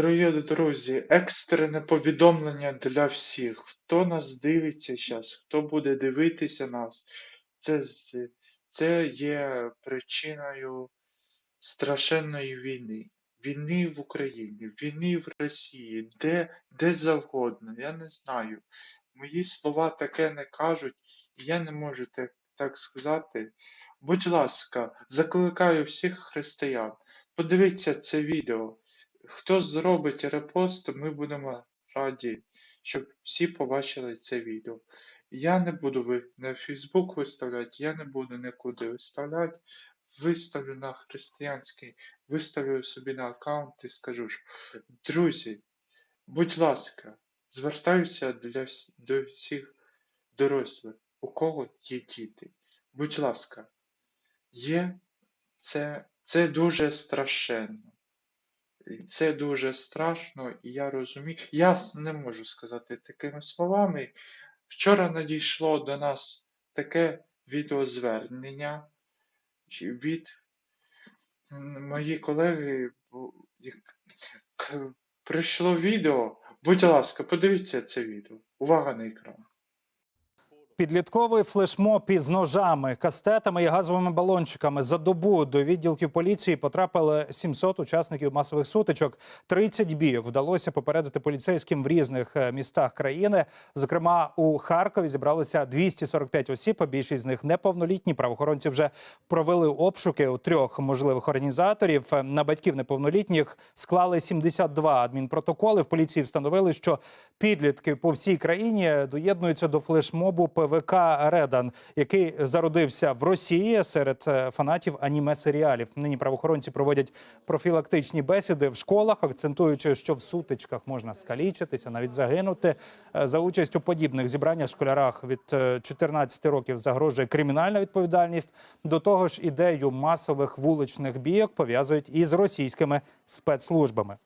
Дорогі друзі, екстрене повідомлення для всіх. Хто нас дивиться зараз, хто буде дивитися нас, це, це є причиною страшенної війни. Війни в Україні, війни в Росії, де, де завгодно. Я не знаю. Мої слова таке не кажуть, і я не можу так, так сказати. Будь ласка, закликаю всіх християн. Подивіться це відео. Хто зробить репост, ми будемо раді, щоб всі побачили це відео. Я не буду на Фейсбук виставляти, я не буду нікуди виставляти. Виставлю на християнський, виставлю собі на аккаунт і скажу, що друзі, будь ласка, звертаюся для, до всіх дорослих, у кого є діти. Будь ласка, є це, це дуже страшенно. Це дуже страшно, і я розумію. Я не можу сказати такими словами. Вчора надійшло до нас таке відеозвернення від м, мої колеги. Прийшло відео. Будь ласка, подивіться це відео. Увага на екран. Підлітковий флешмоб із ножами, кастетами і газовими балончиками за добу до відділків поліції потрапили 700 учасників масових сутичок. 30 бійок вдалося попередити поліцейським в різних е, містах країни. Зокрема, у Харкові зібралося 245 осіб. а Більшість з них неповнолітні. Правоохоронці вже провели обшуки у трьох можливих організаторів. Е, На батьків неповнолітніх склали 72 адмінпротоколи. В поліції встановили, що підлітки по всій країні доєднуються до флешмобу ПВК Редан, який зародився в Росії серед е, фанатів аніме серіалів. Нині правоохоронці проводять профілактичні бесіди в школах, акцентуючи, що в сутичках можна скалічитися, навіть загинути. Е, За участь у подібних зібраннях школярах від е, 14 років загрожує кримінальна відповідальність. До того ж, ідею масових вуличних бійок пов'язують із російськими спецслужбами.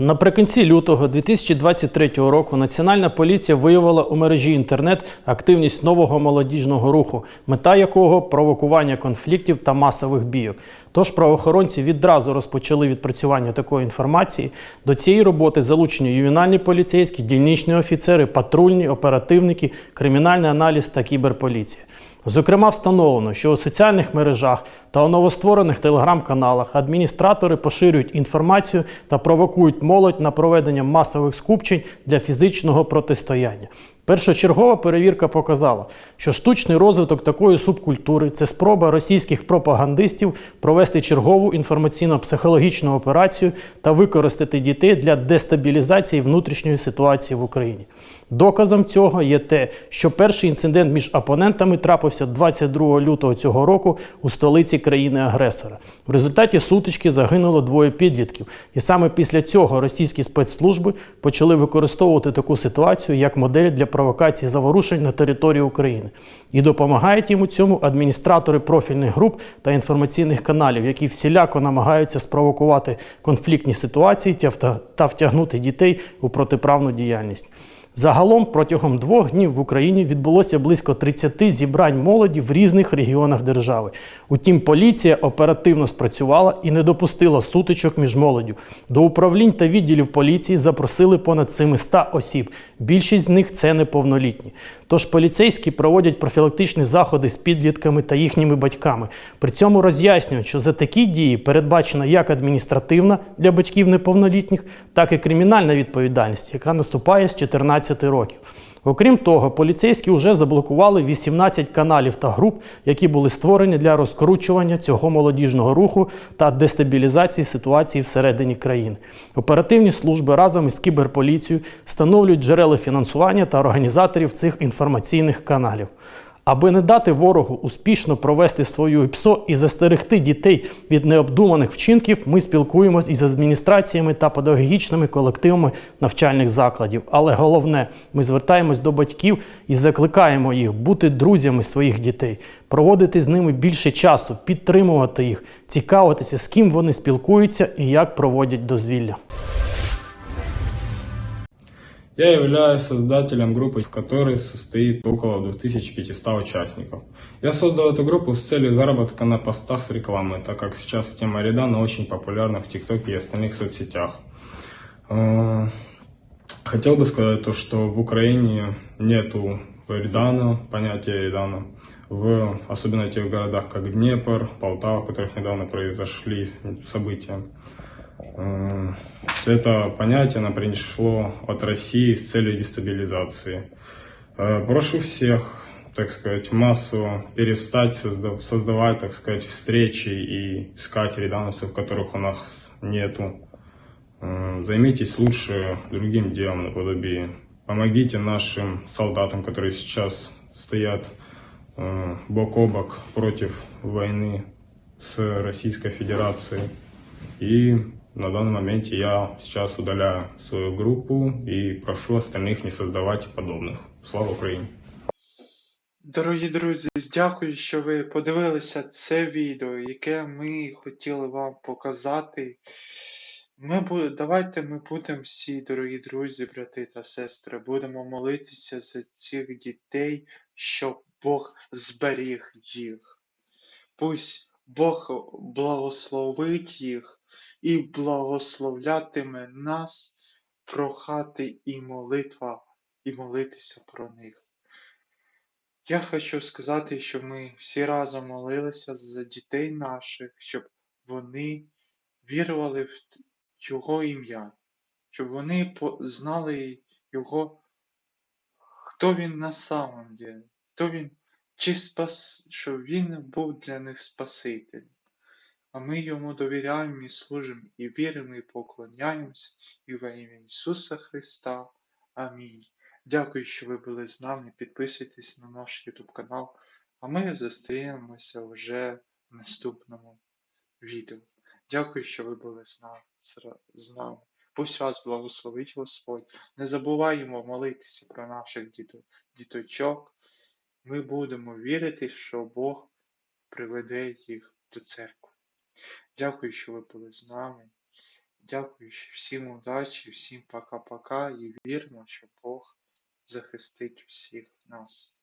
Наприкінці лютого 2023 року Національна поліція виявила у мережі інтернет активність нового молодіжного руху, мета якого провокування конфліктів та масових бійок. Тож правоохоронці відразу розпочали відпрацювання такої інформації. До цієї роботи залучені ювенальні поліцейські, дільничні офіцери, патрульні, оперативники, кримінальний аналіз та кіберполіція. Зокрема, встановлено, що у соціальних мережах та у новостворених телеграм-каналах адміністратори поширюють інформацію та провокують молодь на проведення масових скупчень для фізичного протистояння. Першочергова перевірка показала, що штучний розвиток такої субкультури це спроба російських пропагандистів провести чергову інформаційно-психологічну операцію та використати дітей для дестабілізації внутрішньої ситуації в Україні. Доказом цього є те, що перший інцидент між опонентами трапився 22 лютого цього року у столиці країни-агресора. В результаті сутички загинуло двоє підлітків, і саме після цього російські спецслужби почали використовувати таку ситуацію як модель для провокації заворушень на території України. І допомагають йому цьому адміністратори профільних груп та інформаційних каналів, які всіляко намагаються спровокувати конфліктні ситуації та втягнути дітей у протиправну діяльність. Загалом протягом двох днів в Україні відбулося близько 30 зібрань молоді в різних регіонах держави. Утім, поліція оперативно спрацювала і не допустила сутичок між молоддю. До управлінь та відділів поліції запросили понад 700 осіб. Більшість з них це неповнолітні. Тож поліцейські проводять профілактичні заходи з підлітками та їхніми батьками. При цьому роз'яснюють, що за такі дії передбачена як адміністративна для батьків неповнолітніх, так і кримінальна відповідальність, яка наступає з 14 років. Окрім того, поліцейські вже заблокували 18 каналів та груп, які були створені для розкручування цього молодіжного руху та дестабілізації ситуації всередині країни. Оперативні служби разом із кіберполіцією встановлюють джерела фінансування та організаторів цих інформаційних каналів. Аби не дати ворогу успішно провести свою ІПСО і застерегти дітей від необдуманих вчинків, ми спілкуємось із адміністраціями та педагогічними колективами навчальних закладів. Але головне, ми звертаємось до батьків і закликаємо їх бути друзями своїх дітей, проводити з ними більше часу, підтримувати їх, цікавитися, з ким вони спілкуються і як проводять дозвілля. Я являюсь создателем группы, в которой состоит около 2500 участников. Я создал эту группу с целью заработка на постах с рекламой, так как сейчас тема Редана очень популярна в ТикТоке и остальных соцсетях. Э, Хотел бы сказать то, что в Украине нету Редана, понятия Редана, в, особенно тех городах, как Днепр, Полтава, в которых недавно произошли события. Э, Это понятие оно пришло от России с целью дестабилизации. Э, Прошу всех, так сказать, массово перестать созда- создавать, так сказать, встречи и искать редановцев, которых у нас нету. Э, Займитесь лучше другим делом наподобие. Помогите нашим солдатам, которые сейчас стоят бок о бок против войны с Российской Федерацией. И на данный момент я сейчас удаляю свою группу и прошу остальных не создавать подобных. Слава Украине! Дорогі друзі, дякую, що ви подивилися це відео, яке ми хотіли вам показати. Ми бу... Давайте ми будемо всі, дорогі друзі, брати та сестри, будемо молитися за цих дітей, щоб Бог зберіг їх. Пусть Бог благословить їх і благословлятиме нас прохати і молитва, і молитися про них. Я хочу сказати, що ми всі разом молилися за дітей наших, щоб вони вірували в Його ім'я, щоб вони знали Його, хто він на самом деле, хто він, чи спас, що він був для них Спасителем. А ми йому довіряємо і служимо, і віримо, і поклоняємося, і во ім'я Ісуса Христа. Амінь. Дякую, що ви були з нами. Підписуйтесь на наш YouTube канал, а ми зустрінемося вже в наступному відео. Дякую, що ви були з нами. Пусть вас благословить Господь. Не забуваємо молитися про наших діточок. Ми будемо вірити, що Бог приведе їх до церкви. Дякую, що ви були з нами. Дякую всім удачі, всім пока-пока і віримо, що Бог захистить всіх нас.